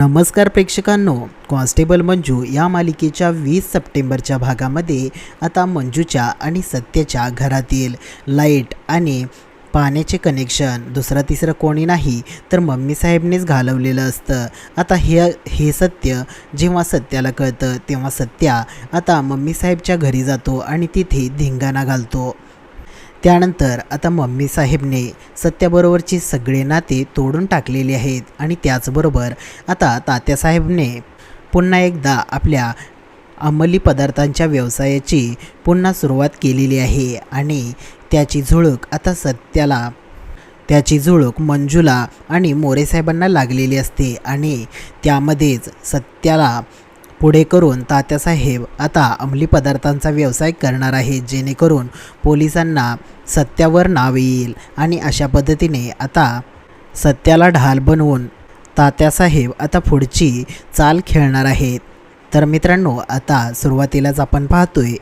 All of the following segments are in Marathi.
नमस्कार प्रेक्षकांनो कॉन्स्टेबल मंजू या मालिकेच्या वीस सप्टेंबरच्या भागामध्ये आता मंजूच्या आणि सत्याच्या घरातील लाइट आणि पाण्याचे कनेक्शन दुसरा तिसरं कोणी नाही तर मम्मी साहेबनेच घालवलेलं असतं. आता हे हे सत्य जेव्हा सत्याला कळतं तेव्हा सत्या आता मम्मी साहेबच्या घरी जातो आणि तिथे धिंगाणा घालतो. त्यानंतर आता मम्मी साहेबने सत्याबरोबरची सगळे नाते तोडून टाकलेले आहेत आणि त्याचबरोबर आता तात्यासाहेबने पुन्हा एकदा आपल्या अंमली पदार्थांच्या व्यवसायाची पुन्हा सुरुवात केलेली आहे आणि त्याची झुळूक आता सत्याला त्याची झुळूक मंजुला आणि मोरेसाहेबांना लागलेली असते आणि त्यामध्येच सत्याला पुढे करून तात्यासाहेब आता अंमली पदार्थांचा व्यवसाय करणार आहेत जेणेकरून पोलिसांना सत्यावर नाव येईल आणि अशा पद्धतीने आता सत्याला ढाल बनवून तात्यासाहेब आता पुढची चाल खेळणार आहेत. तर मित्रांनो आता सुरुवातीलाच आपण पाहतोय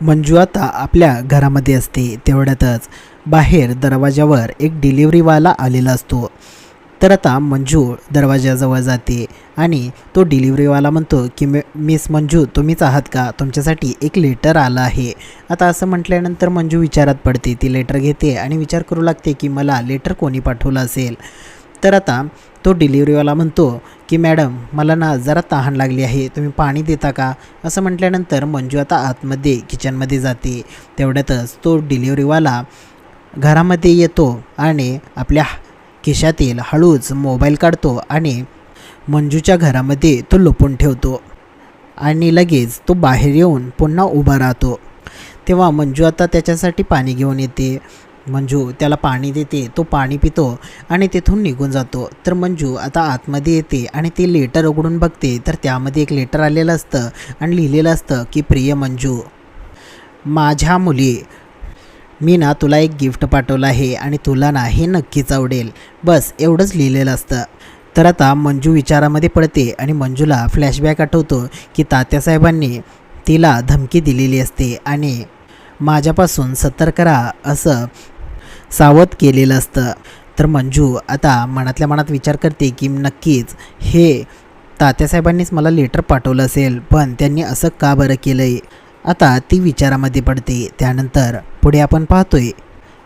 मंजू आता आपल्या घरामध्ये असते तेवढ्यातच बाहेर दरवाजावर एक डिलिव्हरीवाला आलेला असतो. तर आता मंजू दरवाजाजवळ जाते आणि तो डिलिव्हरीवाला म्हणतो की मे मिस मंजू तुम्हीच आहात का? तुमच्यासाठी एक लेटर आलं आहे. आता असं म्हटल्यानंतर मंजू विचारात पडते. ती लेटर घेते आणि विचार करू लागते की मला लेटर कोणी पाठवलं असेल? तर आता तो डिलिव्हरीवाला म्हणतो की मॅडम मला ना जरा तहान लागली आहे. तुम्ही पाणी देता का? असं म्हटल्यानंतर मंजू आता आतमध्ये किचनमध्ये जाते. तेवढ्यातच तो डिलिव्हरीवाला घरामध्ये येतो आणि आपल्या खिशातील हळूच मोबाईल काढतो आणि मंजूच्या घरामध्ये तो लपून ठेवतो. आणि लगेच तो बाहेर येऊन पुन्हा उभा राहतो. तेव्हा मंजू आता त्याच्यासाठी पाणी घेऊन येते. मंजू त्याला पाणी देते तो पाणी पितो आणि तिथून निघून जातो. तर मंजू आता आतमध्ये येते आणि ते लेटर उघडून बघते. तर त्यामध्ये एक लेटर आलेलं असतं आणि लिहिलेलं असतं की प्रिय मंजू माझ्या मुली मी ना तुला एक गिफ्ट पाठवलं आहे आणि तुला ना हे नक्कीच आवडेल. बस एवढंच लिहिलेलं असतं. तर आता मंजू विचारामध्ये पडते आणि मंजूला फ्लॅशबॅक आठवतो की तात्यासाहेबांनी तिला धमकी दिलेली असते आणि माझ्यापासून सतर्क करा असं सावध केलेलं असतं. तर मंजू आता मनातल्या मनात विचार करते की नक्कीच हे तात्यासाहेबांनीच मला लेटर पाठवलं असेल पण त्यांनी असं का बरं केलं आहे आता ती विचारामध्ये पडते. त्यानंतर पुढे आपण पाहतोय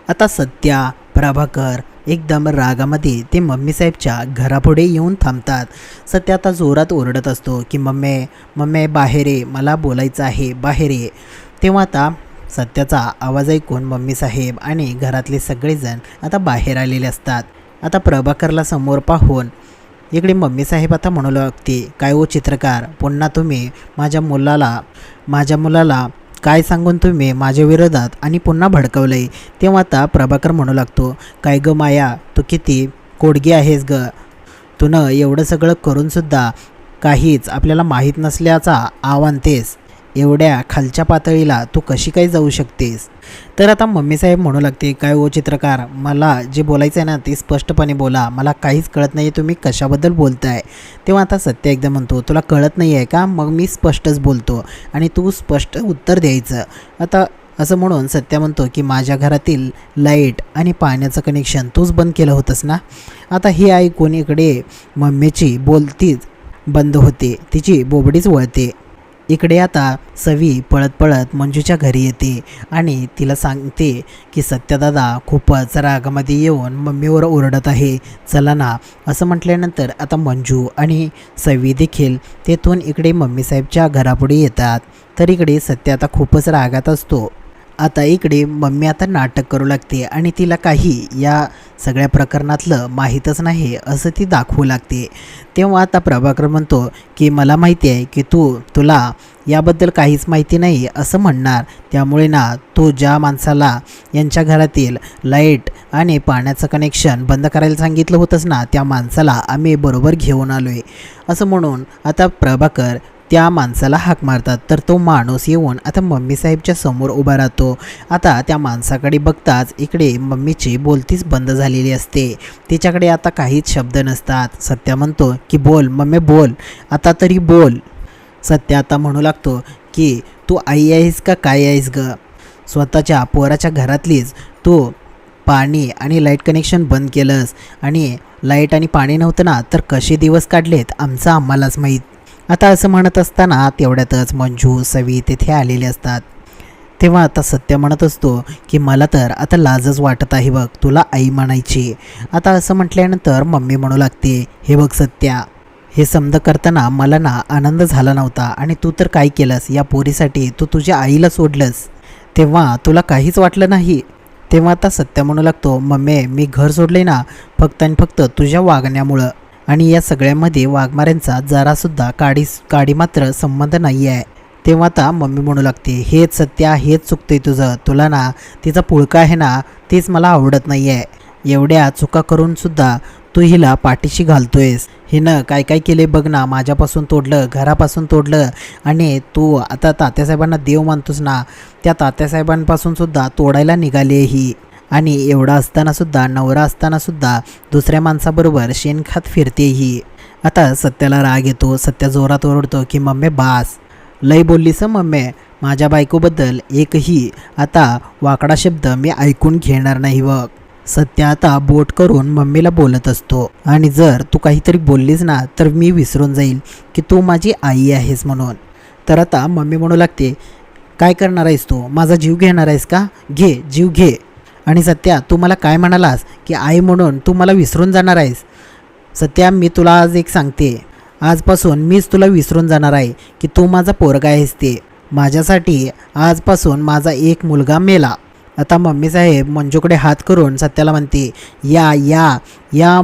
आता सत्या प्रभाकर एकदम रागामध्ये ते मम्मी साहेबच्या घरापुढे येऊन थांबतात. सत्या आता जोरात ओरडत असतो की मम्मे मम्मे बाहेर ये मला बोलायचं आहे बाहेर. ये तेव्हा आता सत्याचा आवाज ऐकून मम्मी साहेब आणि घरातले सगळेजण आता बाहेर आलेले असतात. आता प्रभाकरला समोर पाहून इकडे मम्मी साहेब आता म्हणू लागते काय ओ चित्रकार पुन्हा तुम्ही माझ्या मुलाला माझ्या मुलाला काय सांगून तुम्ही माझ्या विरोधात आणि पुन्हा भडकवलं आहे तेव्हा आता प्रभाकर म्हणू लागतो काय ग माया तू किती कोडगी आहेस ग. तुनं एवढं सगळं करूनसुद्धा काहीच आपल्याला माहीत नसल्याचा आव्हान तेस एवढ्या खालच्या पातळीला तू कशी काय जाऊ शकतेस? तर आता मम्मी साहेब म्हणू लागते काय ओ चित्रकार मला जे बोलायचं आहे ना ते स्पष्टपणे बोला. मला काहीच कळत नाही तुम्ही कशाबद्दल बोलताय. तेव्हा आता सत्य एकदा म्हणतो तुला कळत नाही आहे का? मग मी स्पष्टच बोलतो आणि तू स्पष्ट उत्तर द्यायचं. आता असं म्हणून सत्य म्हणतो की माझ्या घरातील लाइट आणि पाण्याचं कनेक्शन तूच बंद केलं होतंस ना? आता ही आई इकडे मम्मीची बोलतीच बंद होते. तिची बोबडीच वळते. इकडे आता सवी पळत पळत मंजूच्या घरी येते आणि तिला सांगते की सत्यदादा खूपच रागामध्ये येऊन मम्मीवर ओरडत आहे. चला ना. असं म्हटल्यानंतर आता मंजू आणि सवी देखील तेथून इकडे मम्मीसाहेबच्या घरापुढे येतात. तर इकडे सत्य आता खूपच रागात असतो. आता इकडे मम्मी आता नाटक करू लागते आणि तिला काही या सगळ्या प्रकरणातलं माहीतच नाही असं ती दाखवू लागते. तेव्हा आता प्रभाकर म्हणतो की मला माहिती आहे की तू तुला याबद्दल काहीच माहिती नाही असं म्हणणार. त्यामुळे ना तू ज्या माणसाला यांच्या घरातील लाइट आणि पाण्याचं कनेक्शन बंद करायला सांगितलं होतंस ना त्या माणसाला आम्ही बरोबर घेऊन आलो आहे असं म्हणून आता प्रभाकर त्या माणसाला हाक मारतात. तर तो माणूस येऊन आता मम्मी साहेबच्या समोर उभा राहतो. आता त्या माणसाकडे बघताच इकडे मम्मीची बोलतीच बंद झालेली असते. तिच्याकडे आता काहीच शब्द नसतात. सत्या म्हणतो की बोल मम्मी बोल. आता तरी बोल. सत्या आता म्हणू लागतो की तू आई आहेस का काय आहेस ग? स्वतःच्या पोराच्या घरातलीच. तू पाणी आणि लाइट कनेक्शन बंद केलंस आणि लाइट आणि पाणी नव्हतं ना तर कसे दिवस काढलेत? आमचं आम्हालाच माहीत. आता असं म्हणत असताना तेवढ्यातच मंजू सवी तेथे आलेले असतात. तेव्हा आता सत्य म्हणत असतो की मला तर आता लाजच वाटत आहे बघ तुला आई म्हणायची. आता असं म्हटल्यानंतर मम्मी म्हणू लागते हे बघ सत्या हे समज करताना मला ना आनंद झाला नव्हता आणि तू तर काय केलंस? या पोरीसाठी तू तुझ्या आईला सोडलंस. तेव्हा तुला काहीच वाटलं नाही. तेव्हा आता सत्य म्हणू लागतो मम्मी मी घर सोडले ना फक्त आणि फक्त तुझ्या वागण्यामुळं. आणि या सगळ्यामध्ये वाघमाऱ्यांचा जरासुद्धा काडी काडी मात्र संबंध नाही आहे तेव्हा आता मम्मी म्हणू लागते हेच सत्य हेच चुकतंय तुझं. तुला ना तिचा पुळका आहे ना तेच मला आवडत नाही आहे एवढ्या चुका करूनसुद्धा तू हिला पाठीशी घालतोयस. हिनं काय काय केले बघ ना माझ्यापासून तोडलं घरापासून तोडलं. आणि तू आता तात्यासाहेबांना देव मानतोस ना त्या तात्यासाहेबांपासूनसुद्धा तोडायला निघाली ही. आणि एवढा असतानासुद्धा नवरा असतानासुद्धा दुसऱ्या माणसाबरोबर शेणखात फिरतेही. आता सत्याला राग येतो सत्या जोरात ओरडतो की मम्मी बास. लय बोललीस मम्मे मम्मी. माझ्या बायकोबद्दल एकही आता वाकडा शब्द मी ऐकून घेणार नाही बघ. सत्य आता बोट करून मम्मीला बोलत असतो. आणि जर तू काहीतरी बोललीस ना तर मी विसरून जाईल की तू माझी आई आहेस म्हणून. तर आता मम्मी म्हणू लागते काय करणार आहेस तू? माझा जीव घेणार आहेस का? घे जीव घे. आणि सत्या तू मला काय म्हणालास की आई म्हणून तू मला विसरून जाणार आहेस? सत्या मी तुला आज एक सांगते. आजपासून मीच तुला विसरून जाणार आहे की तू माझा पोरगा आहेस ते. माझ्यासाठी आजपासून माझा एक मुलगा मेला. आता मम्मी साहेब मंजूकडे हात करून सत्याला म्हणते या या या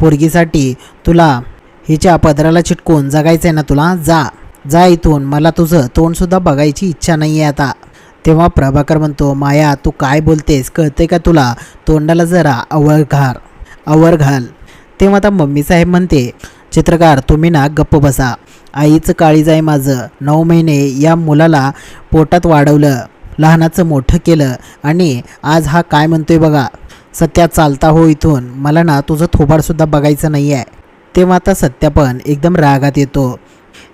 पोरगीसाठी तुला हिच्या पदराला चिटकून जगायचं आहे ना तुला? जा जा इथून. मला तुझं तोंडसुद्धा बघायची इच्छा नाही आहे आता. तेव्हा प्रभाकर म्हणतो माया तू काय बोलतेस? कळते का तुला? तोंडाला जरा अवळ घार अवर घाल. तेव्हा आता मम्मी साहेब म्हणते चित्रकार तुम्ही ना गप्प बसा. आईचं काळीज आहे माझं. नऊ महिने या मुलाला पोटात वाढवलं लहानाचं मोठं केलं आणि आज हा काय म्हणतोय बघा? सत्या चालता हो इथून. मला ना तुझं थोबाडसुद्धा बघायचं नाही आहे तेव्हा आता सत्या पण एकदम रागात येतो.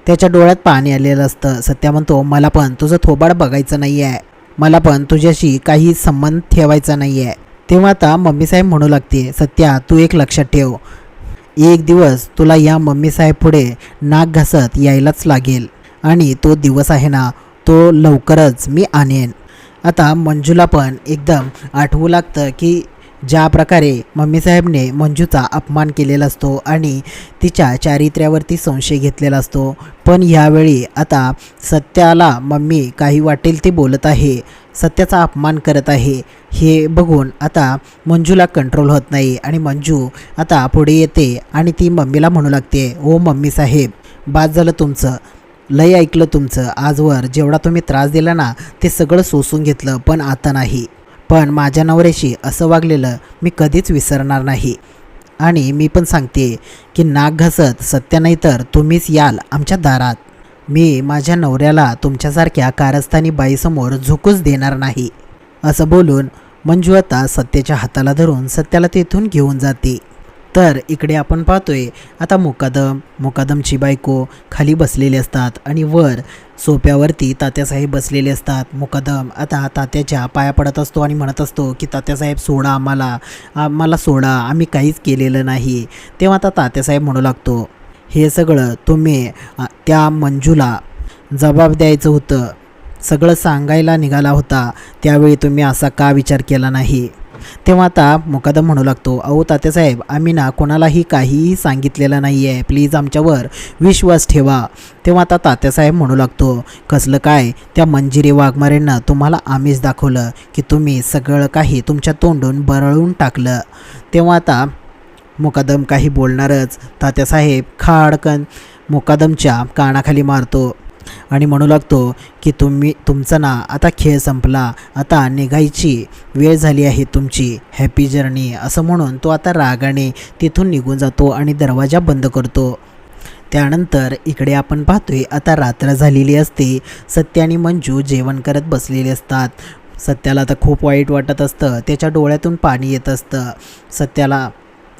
त्याच्या डोळ्यात पाणी आलेलं असतं. सत्या म्हणतो मला पण तुझं थोबाड बघायचं नाही आहे मला पण तुझ्याशी काही संबंध ठेवायचा नाही आहे तेव्हा आता मम्मी साहेब म्हणू लागते सत्या तू एक लक्षात ठेव. एक दिवस तुला या मम्मी साहेब पुढे नाक घासत यायलाच लागेल. आणि तो दिवस आहे ना तो लवकरच मी आणेन. आता मंजूला पण एकदम आठवू लागतं की ज्या प्रकारे मम्मीसाहेबने मंजूचा अपमान केलेला असतो आणि तिच्या चारित्र्यावरती संशय घेतलेला असतो. पण ह्यावेळी आता सत्याला मम्मी काही वाटेल ते बोलत आहे. सत्याचा अपमान करत आहे. हे बघून आता मंजूला कंट्रोल होत नाही आणि मंजू आता पुढे येते आणि ती मम्मीला म्हणू लागते ओ मम्मी साहेब बाद झालं तुमचं. लय ऐकलं तुमचं. आजवर जेवढा तुम्ही त्रास दिला ना ते सगळं सोसून घेतलं पण आता नाही. पण माझ्या नवऱ्याशी असं वागलेलं मी कधीच विसरणार नाही. आणि मी पण सांगते की नाक घसत सत्य नाही तर तुम्हीच याल आमच्या दारात. मी माझ्या नवऱ्याला तुमच्यासारख्या कारस्थानी बाईसमोर झुकूच देणार नाही. असं बोलून मंजू आता सत्याच्या हाताला धरून सत्याला तेथून घेऊन जाते. तर इकडे आपण पाहतोय आता मुकादम. मुकादमची बायको खाली बसलेली असतात आणि वर सोप्यावरती तात्यासाहेब बसलेले असतात. मुकादम आता तात्याच्या पाया पडत असतो आणि म्हणत असतो की तात्यासाहेब सोडा आम्हाला. आम्हाला सोडा. आम्ही काहीच केलेलं नाही. तेव्हा आता तात्यासाहेब म्हणू लागतो हे सगळं तुम्ही त्या मंजूला जबाब द्यायचं होतं. सगळं सांगायला निघाला होता. त्यावेळी तुम्ही असा का विचार केला नाही? तेव्हा आता मुकादम म्हणू लागतो. अहो तात्यासाहेब आम्ही ना कोणालाही काहीही सांगितलेलं नाही आहे प्लीज आमच्यावर विश्वास ठेवा. तेव्हा आता तात्यासाहेब म्हणू लागतो कसलं काय? त्या मंजिरी वाघमारेंना तुम्हाला आम्हीच दाखवलं की तुम्ही सगळं काही तुमच्या तोंडून बरळून टाकलं. तेव्हा आता मुकादम काही बोलणारच. तात्यासाहेब खाडकन मुकादमच्या कानाखाली मारतो. आणि म्हणू लागतो की तुम्ही तुमचा ना आता खेळ संपला आता निघायची वेळ झाली आहे तुमची हॅपी जर्नी असं म्हणून तो आता रागाने तिथून निघून जातो आणि दरवाजा बंद करतो. त्यानंतर इकडे आपण पाहतोय आता रात्र झालेली असते. सत्य आणि मंजू जेवण करत बसलेले असतात. सत्याला आता खूप वाईट वाटत असतं. त्याच्या डोळ्यातून पाणी येत असतं. सत्याला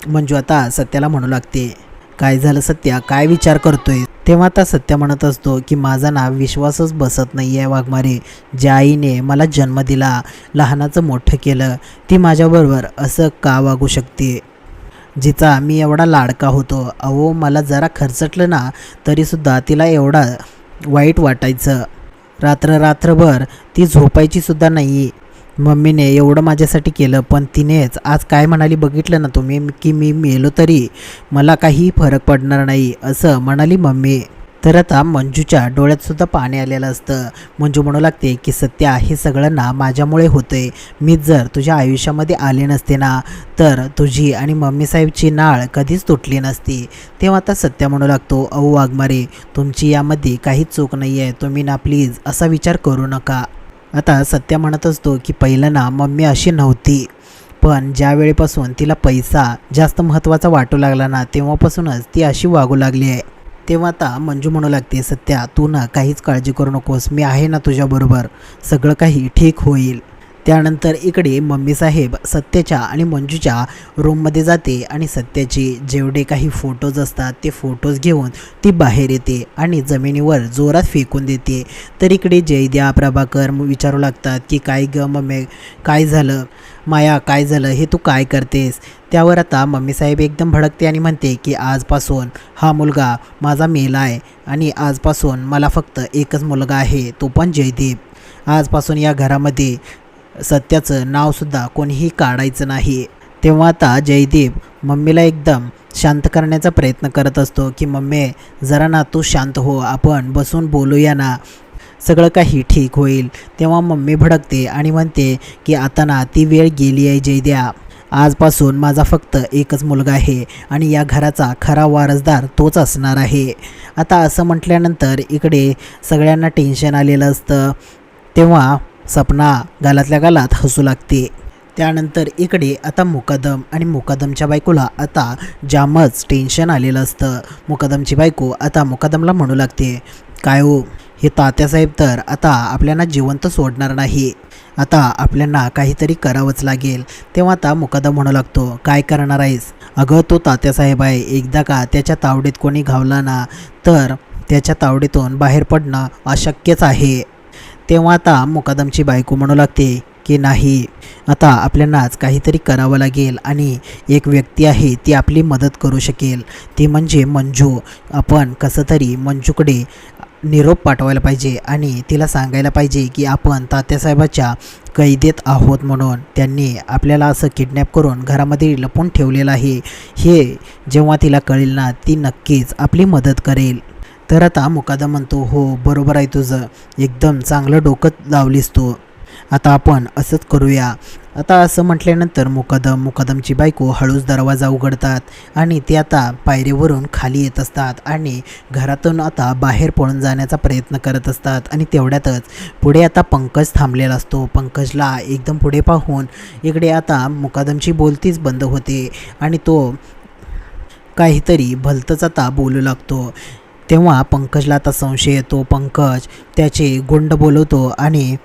मंजू आता सत्याला म्हणू लागते काय झालं सत्या? काय विचार करतोय? तेव्हा आता सत्य म्हणत असतो की माझा ना विश्वासच बसत नाही आहे वाघमारे. ज्या आईने मला जन्म दिला लहानाचं मोठं केलं ती माझ्याबरोबर असं का वागू शकते? जिचा मी एवढा लाडका होतो. अहो मला जरा खर्चटलं ना तरीसुद्धा तिला एवढा वाईट वाटायचं. रात्र रात्रभर ती झोपायचीसुद्धा नाही मम्मीने एवढं माझ्यासाठी केलं पण तिनेच आज काय म्हणाली बघितलं ना तुम्ही? की मी मेलो तरी मला काही फरक पडणार नाही असं म्हणाली मम्मी. तर आता मंजूच्या डोळ्यातसुद्धा पाणी आलेलं असतं. मंजू म्हणू लागते की सत्य हे सगळं ना माझ्यामुळे होतंय. मी जर तुझ्या आयुष्यामध्ये आले नसते ना तर तुझी आणि मम्मी साहेबची नाळ कधीच तुटली नसती. तेव्हा आता सत्य म्हणू लागतो अहो वाघमारे तुमची यामध्ये काहीच चूक नाही आहे तुम्ही ना प्लीज असा विचार करू नका. आता सत्य म्हणत असतो की पहिलं ना मम्मी अशी नव्हती. पण ज्या वेळेपासून तिला पैसा जास्त महत्त्वाचा वाटू लागला ना तेव्हापासूनच ती अशी वागू लागली आहे. तेव्हा आता मंजू म्हणू लागते सत्या तू ना काहीच काळजी करू नकोस. मी आहे ना तुझ्याबरोबर. सगळं काही ठीक होईल. त्यानंतर इकडे मम्मी साहेब सत्याच्या आणि मंजूच्या रूममध्ये जाते आणि सत्याचे जेवढे काही फोटोज असतात ते फोटोज घेऊन ती बाहेर येते आणि जमिनीवर जोरात फेकून देते. तर इकडे जयद्या प्रभाकर विचारू लागतात की काय ग मम्मी काय झालं? माया काय झालं? हे तू काय करतेस? त्यावर आता मम्मी साहेब एकदम भडकते आणि म्हणते की आजपासून हा मुलगा माझा मेला आहे आणि आजपासून मला फक्त एकच मुलगा आहे तो पण जयदीप आजपासून या घरामध्ये सत्याचं नावसुद्धा कोणीही काढायचं नाही. तेव्हा आता जयदीप मम्मीला एकदम शांत करण्याचा प्रयत्न करत असतो की मम्मी जरा ना तू शांत हो आपण बसून बोलूया ना. सगळं काही ठीक होईल. तेव्हा मम्मी भडकते आणि म्हणते की आता ना ती वेळ गेली आहे जयद्या. आजपासून माझा फक्त एकच मुलगा आहे आणि या घराचा खरा वारसदार तोच असणार आहे. आता असं म्हटल्यानंतर इकडे सगळ्यांना टेन्शन आलेलं असतं. तेव्हा सपना गालातल्या गालात हसू लागते. त्यानंतर इकडे आता मुकदम आणि मुकदमच्या बायकोला आता जामच टेन्शन आलेलं असतं. मुकदमची बायको आता मुकदमला म्हणू लागते काय हो हे तात्यासाहेब तर आता आपल्याला जिवंत सोडणार नाही. आता आपल्याला काहीतरी करावंच लागेल. तेव्हा आता मुकदम म्हणू लागतो काय करणार आहेस? अगं तो तात्यासाहेब आहे. एकदा का त्याच्या तावडीत कोणी घावला ना तर त्याच्या तावडीतून बाहेर पडणं अशक्यच आहे. तेव्हा आता मुकादमची बायको म्हणू लागते की नाही. आता आपल्यालाच काहीतरी करावं लागेल आणि एक व्यक्ती आहे ती आपली मदत करू शकेल. ती म्हणजे मंजू. आपण कसं तरी मंजूकडे निरोप पाठवायला पाहिजे आणि तिला सांगायला पाहिजे की आपण तात्यासाहेबाच्या कैदेत आहोत म्हणून. त्यांनी आपल्याला असं किडनॅप करून घरामध्ये लपून ठेवलेलं आहे. हे जेव्हा तिला कळेल ना ती नक्कीच आपली मदत करेल. तर आता मुकादम म्हणतो हो बरोबर आहे तुझं. एकदम चांगलं डोकं लावलीस तू. आता आपण असंच करूया. आता असं म्हटल्यानंतर मुकदम मुकदमची बायको हळूच दरवाजा उघडतात आणि ते आता पायरीवरून खाली येत असतात आणि घरातून आता बाहेर पळून जाण्याचा प्रयत्न करत असतात आणि तेवढ्यातच पुढे आता पंकज थांबलेला असतो. पंकजला एकदम पुढे पाहून इकडे आता मुकादमची बोलतीच बंद होते आणि तो काहीतरी भलतंच आता बोलू लागतो. तेव्हा पंकजला आता संशय येतो. पंकज त्याचे गुंड बोलवतो आणि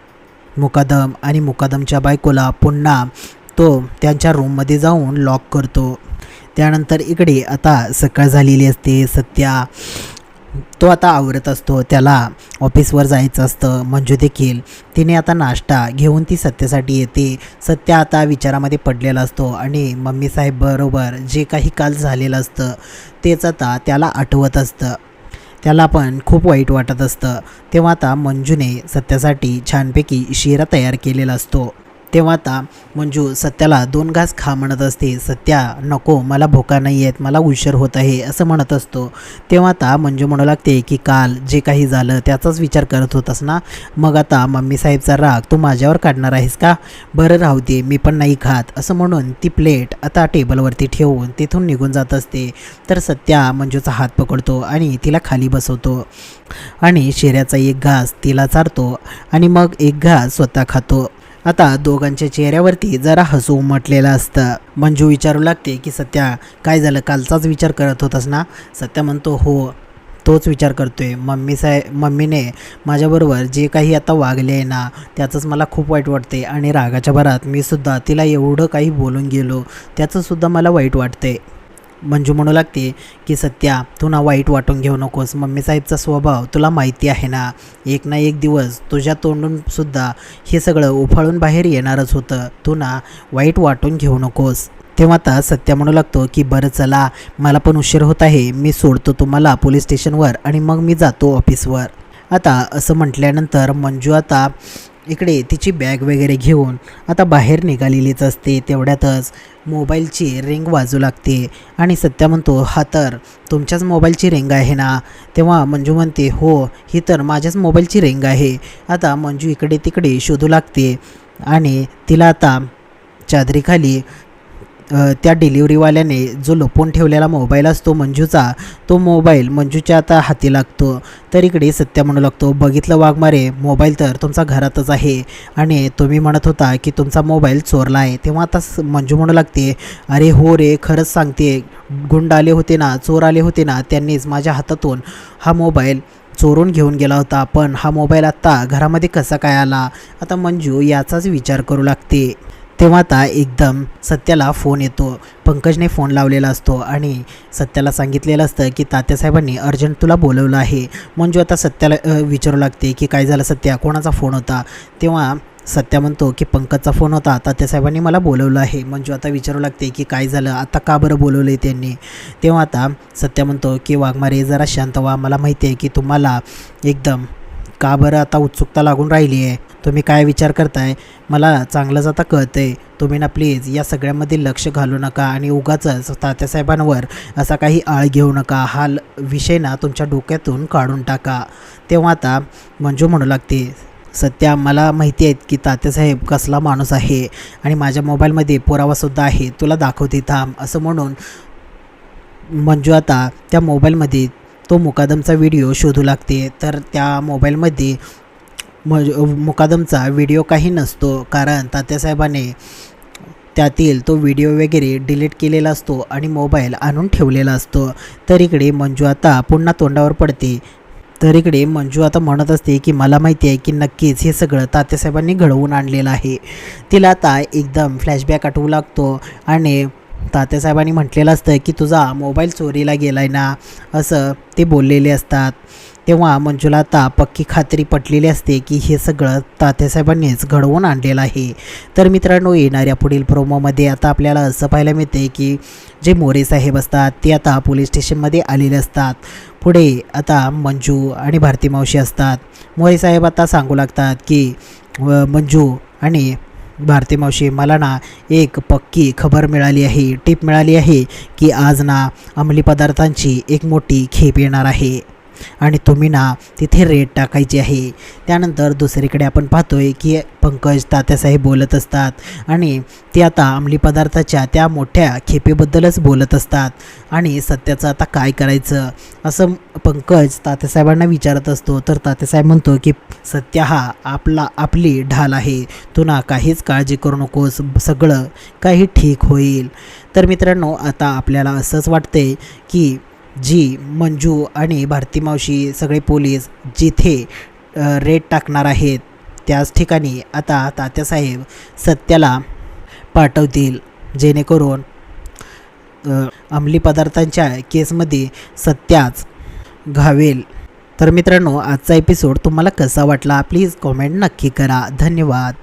मुकादम आणि मुकादमच्या बायकोला पुन्हा तो त्यांच्या रूममध्ये जाऊन लॉक करतो. त्यानंतर इकडे आता सकाळ झालेली असते. सत्या तो आता आवरत असतो. त्याला ऑफिसवर जायचं असतं. मंजू देखील तिने आता नाश्ता घेऊन ती सत्यासाठी येते. सत्य आता विचारामध्ये पडलेला असतो आणि मम्मी साहेब बरोबर जे काही काल झालेलं असतं तेच आता त्याला आठवत असतं. त्याला पण खूप वाईट वाटत असतं. तेव्हा आता मंजूने सत्यासाठी छानपैकी शिरा तयार केलेला असतो. तेव्हा आता मंजू सत्याला दोन घास खा म्हणत असते सत्या नको मला भोका नाही आहेत मला उशीर होत आहे असं म्हणत असतो. तेव्हा आता मंजू म्हणू लागते की काल जे काही झालं त्याचाच विचार करत होतास ना? मग आता मम्मी साहेबचा राग तू माझ्यावर काढणार आहेस का? बरं राहू दे मी पण नाही खात असं म्हणून ती प्लेट आता टेबलवरती ठेवून तिथून निघून जात असते. तर सत्या मंजूचा हात पकडतो आणि तिला खाली बसवतो आणि शेऱ्याचा एक घास तिला चारतो आणि मग एक घास स्वतः खातो. आता दोघांच्या चेहऱ्यावरती जरा हसू उमटलेलं असतं. मंजू विचारू लागते की सत्या काय झालं? कालचाच विचार करत होतास ना? सत्या म्हणतो हो तोच विचार करतोय. मम्मी साहेब मम्मीने माझ्याबरोबर जे काही आता वागले आहे ना त्याचंच मला खूप वाईट वाटते आणि रागाच्या भरात मी सुद्धा तिला एवढं काही बोलून गेलो त्याचंसुद्धा मला वाईट वाटते मंजू म्हणू लागते की सत्या तू ना वाईट वाटून घेऊ नकोस. मम्मी साहेबचा स्वभाव तुला माहिती आहे ना. एक ना एक दिवस तुझ्या तोंडूनसुद्धा हे सगळं उफाळून बाहेर येणारच होतं. तू ना वाईट वाटून घेऊ नकोस. तेव्हा आता सत्या म्हणू लागतो की बरं चला. मला पण उशीर होत आहे. मी सोडतो तुम्हाला पोलीस स्टेशनवर आणि मग मी जातो ऑफिसवर. आता असं म्हटल्यानंतर मंजू आता इकडे तिची बॅग वगैरे घेऊन आता बाहेर निघालेलीच असते तेवढ्यातच मोबाईलची रिंग वाजू लागते. आणि सत्या म्हणतो हा तर तुमच्याच मोबाईलची रिंग आहे ना? तेव्हा मंजू म्हणते हो ही तर माझ्याच मोबाईलची रिंग आहे. आता मंजू इकडे तिकडे शोधू लागते. आणि तिला आता चादरीखाली त्या डिलिव्हरीवाल्याने जो लपवून ठेवलेला मोबाईल असतो मंजूचा तो मोबाईल मंजूच्या आता हाती लागतो. तर इकडे सत्या म्हणू लागतो बघितलं वाघमारे मोबाईल तर तुमचा घरातच आहे. आणि तुम्ही म्हणत होता की तुमचा मोबाईल चोरला आहे. तेव्हा आता स- मंजू म्हणू लागते अरे हो रे खरंच सांगते. गुंड आले होते ना चोर आले होते ना त्यांनीच माझ्या हातातून हा मोबाईल चोरून घेऊन गेला होता. पण हा मोबाईल आत्ता घरामध्ये कसा काय आला? आता मंजू याचाच विचार करू लागते. तेव्हा आता एकदम सत्याला फोन येतो. पंकजने फोन लावलेला असतो आणि सत्याला सांगितलेलं असतं की तात्यासाहेबांनी अर्जंट तुला बोलवलं आहे. मंजू आता सत्याला विचारू लागते की काय झालं सत्या? कोणाचा फोन होता? तेव्हा सत्या म्हणतो की पंकजचा फोन होता. तात्यासाहेबांनी मला बोलवलं आहे. मंजू आता विचारू लागते की काय झालं? आता का बरं बोलवलं आहे त्यांनी? तेव्हा आता सत्या म्हणतो की वाघमारे जरा शांत व्हा. मला माहिती आहे की तुम्हाला एकदम का बरं आता उत्सुकता लागून राहिली आहे? तुम्ही काय विचार करताय? मला चांगलंच आता कळतं आहे तुम्ही ना प्लीज या सगळ्यामध्ये लक्ष घालू नका आणि उगाच तात्यासाहेबांवर असा काही आळ घेऊ नका. हा ल- विषय ना तुमच्या डोक्यातून काढून टाका. तेव्हा आता मंजू म्हणू लागते सत्या मला माहिती आहेत की तात्यासाहेब कसला माणूस आहे आणि माझ्या मोबाईलमध्ये पुरावासुद्धा आहे. तुला दाखवते थांब. असं म्हणून मंजू आता त्या मोबाईलमध्ये तो मुकादमचा व्हिडिओ शोधू लागते. तर त्या मोबाईलमध्ये मज मुकादमचा व्हिडिओ काही नसतो. कारण तात्यासाहेबाने त्यातील तो व्हिडिओ वगैरे डिलीट केलेला असतो आणि मोबाईल आणून ठेवलेला असतो. तर इकडे मंजू आता पुन्हा तोंडावर पडते. तर इकडे मंजू आता म्हणत असते की मला माहिती आहे की नक्कीच हे सगळं तात्यासाहेबांनी घडवून आणलेलं आहे. तिला आता एकदम फ्लॅशबॅक आठवू लागतो आणि तात्यासाहेबांनी म्हटलेलं असतं की तुझा मोबाईल चोरीला गेला आहे ना? असं ते बोललेले असतात. तेव्हा मंजूला आता पक्की खात्री पटलेली असते की हे सगळं तात्यासाहेबांनीच घडवून आणलेलं आहे. तर मित्रांनो येणाऱ्या पुढील प्रोमोमध्ये आता आपल्याला असं पाहायला मिळते की जे मोरे साहेब असतात ते आता पोलीस स्टेशनमध्ये आलेले असतात. पुढे आता मंजू आणि भारती मावशी असतात. मोरे साहेब आता सांगू लागतात की मंजू आणि भारती मावशी मला ना एक पक्की खबर मिळाली आहे. टीप मिळाली आहे की आज ना अंमली पदार्थांची एक मोठी खेप येणार आहे. आणि तुम्ही ना तिथे रेट टाकायची आहे. त्यानंतर दुसरीकडे आपण पाहतोय की पंकज तात्यासाहेब बोलत असतात आणि ते आता अंमली पदार्थाच्या त्या मोठ्या खेपेबद्दलच बोलत असतात. आणि सत्याचं आता काय करायचं? असं पंकज तात्यासाहेबांना विचारत असतो. तर तात्यासाहेब म्हणतो की सत्य हा आपला आपली ढाल आहे. तू ना काहीच काळजी करू नकोस. सगळं काही ठीक होईल. तर मित्रांनो आता आपल्याला असंच वाटते की जी मंजू आणि भारती मावशी सगळे पोलीस जिथे रेड टाकणार आहेत त्याच ठिकाणी आता तात्यासाहेब सत्याला पाठवतील. जेणेकरून अंमली पदार्थांच्या केसमध्ये सत्याच घावेल. तर मित्रांनो आजचा एपिसोड तुम्हाला कसा वाटला? प्लीज कॉमेंट नक्की करा. धन्यवाद.